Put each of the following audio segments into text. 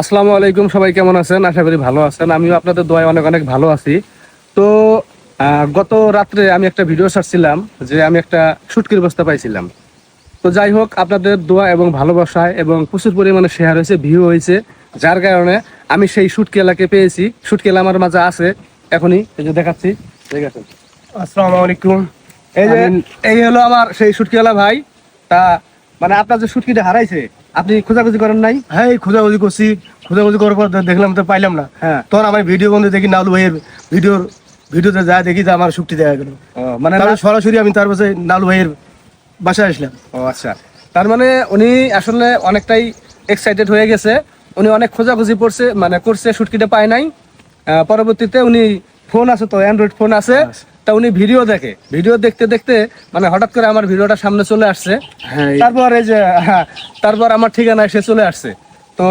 আসসালামু আলাইকুম সবাই কেমন আছেন? আশা করি ভালো আছেন। আমিও আপনাদের দোয়ায় অনেক অনেক ভালো আছি। তো গত রাত্রে আমি একটা ভিডিও ছাড়ছিলাম যে আমি একটা শুটকির বস্তা পাইছিলাম। তো যাই হোক আপনাদের দোয়া এবং ভালোবাসায় এবং প্রচুর পরিমাণে শেয়ার হয়েছে ভিউ হয়েছে যার কারণে আমি সেই শুটকেলাকে পেয়েছি। শুটকেলা আমার মাঝে আছে এখনই এই যে দেখাচ্ছি ঠিক আছে আসসালামু আলাইকুম। এই যে এই হলো আমার সেই শুটকিওয়ালা ভাই। তা মানে আপনার যে শুটকিটা হারাইছে আপনি খোঁজাখুঁজি করেন নাই? হ্যাঁ খোঁজাখুঁজি করছি। খোঁজাখুঁজি করার পর দেখলাম তো পাইলাম না। হ্যাঁ। তখন আমার ভিডিও বন্ধু দেখি নালু ভাইয়ের ভিডিওর ভিডিওতে যা দেখি যে আমার শুক্তি দেখা গেল। মানে সরাসরি আমি তার পাশে নালু ভাইয়ের বাসায় আসলাম। ও আচ্ছা। তার মানে উনি আসলে অনেকটাই এক্সাইটেড হয়ে গেছে। উনি অনেক খোঁজাখুঁজি পড়ছে মানে করছে শুটকিটা পায় নাই। পরবর্তীতে উনি ফোন আছে তো অ্যান্ড্রয়েড ফোন আছে। তা উনি ভিডিও দেখে। ভিডিও দেখতে দেখতে মানে হঠাৎ করে আমার ভিডিওটা সামনে চলে আসছে। হ্যাঁ তারপর এই যে হ্যাঁ, তারপর আমার ঠিকানায় সে চলে আসছে। তো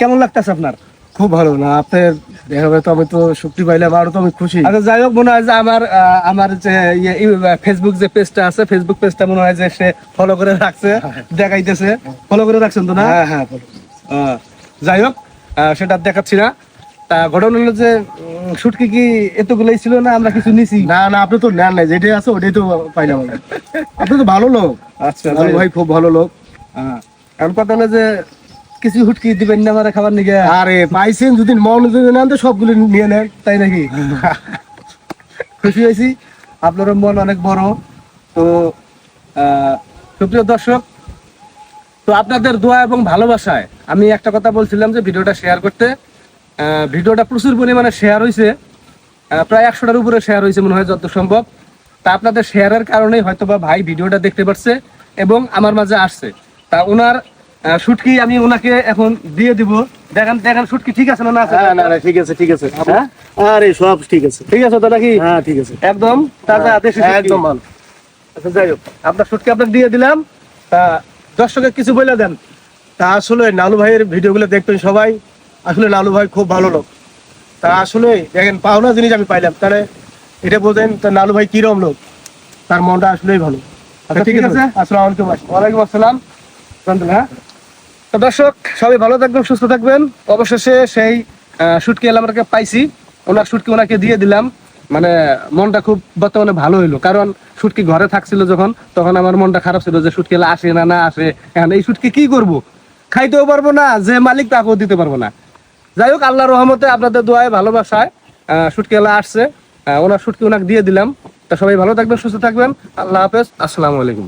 কেমন লাগতেছে আপনার? খুব ভালো না আপনার দেখা যায় তো আমি তো শুক্তি পাইলাম আরও তো আমি খুশি। আচ্ছা যাই হোক মনে হয় যে আমার আমার যে ইয়ে, ইয়ে, ফেসবুক যে পেজটা আছে ফেসবুক পেজটা মনে হয় যে সে ফলো করে রাখছে দেখাইতেছে। ফলো করে রাখছেন তো না? হ্যাঁ হ্যাঁ যাই হোক সেটা দেখাচ্ছি না। তা ঘটনা হলো যে শুটকি কি এতগুলোই ছিল না? আমরা কিছু নিছি। না না আপনি তো নেন নাই যেটাই আছে ওটাই তো পাইলাম আমি। আপনি তো ভালো লোক। আচ্ছা ভাই খুব ভালো লোক। হ্যাঁ। এখন কথা হলো যে কিছু হুটকি দিবেন না আমার খাবার নিগে? আরে পাইছেন যদি মন যদি নেন তো সবগুলো নিয়ে নেন তাই নাকি? খুশি হয়েছি। আপনারও মন অনেক বড়। তো আহ, সুপ্রিয় দর্শক তো আপনাদের দোয়া এবং ভালোবাসায় আমি একটা কথা বলছিলাম যে ভিডিওটা শেয়ার করতে। ভিডিওটা প্রচুর পরিমাণে শেয়ার হয়েছে প্রায় একশোটার উপরে শেয়ার হয়েছে মনে হয় যত সম্ভব। তা আপনাদের শেয়ারের কারণেই হয়তো বা ভাই ভিডিওটা দেখতে পারছে এবং আমার মাঝে আসছে। তা ওনার শুটকি আমি ওনাকে এখন দিয়ে দিব। দেখেন দেখেন শুটকি ঠিক আছে না না হ্যাঁ না না ঠিক আছে ঠিক আছে। হ্যাঁ? আরে সব ঠিক আছে। ঠিক আছে তো নাকি? হ্যাঁ ঠিক আছে। একদম তাজা দেশি হ্যাঁ, একদম ভালো আচ্ছা যাই হোক আপনার শুটকি আপনার দিয়ে দিলাম। তা দর্শকের কিছু বলে দেন। তা আসলে নালু ভাইয়ের ভিডিওগুলো দেখবেন সবাই। আসলে লালু ভাই খুব ভালো লোক। তা আসলে দেখেন পাওনা জিনিস আমি পাইলাম। তাহলে এটা বলতেন তা নালু ভাই কিরম লোক? তার মনটা আসলেই ভালো। আচ্ছা, ঠিক আছে। আসসালামু আলাইকুম। ওয়ালাইকুম আসসালাম। হ্যাঁ তো দর্শক সবাই ভালো থাকবেন সুস্থ থাকবেন। অবশেষে সেই শুটকি আমাকে পাইছি। ওনার শুটকি ওনাকে দিয়ে দিলাম। মানে মনটা খুব বর্তমানে ভালো হইল। কারণ শুটকি ঘরে থাকছিল যখন তখন আমার মনটা খারাপ ছিল যে শুটকি আসে না না আসে। এখন এই শুটকি কি করব? খাইতেও পারব না যে মালিক তাকেও দিতে পারব না। যাই হোক আল্লাহ রহমতে আপনাদের দোয়ায় ভালোবাসায় শুটকি এলা আসছে। ওনার শুটকি ওনাকে দিয়ে দিলাম। তা সবাই ভালো থাকবেন, সুস্থ থাকবেন। আল্লাহ হাফেজ। আসসালামু আলাইকুম।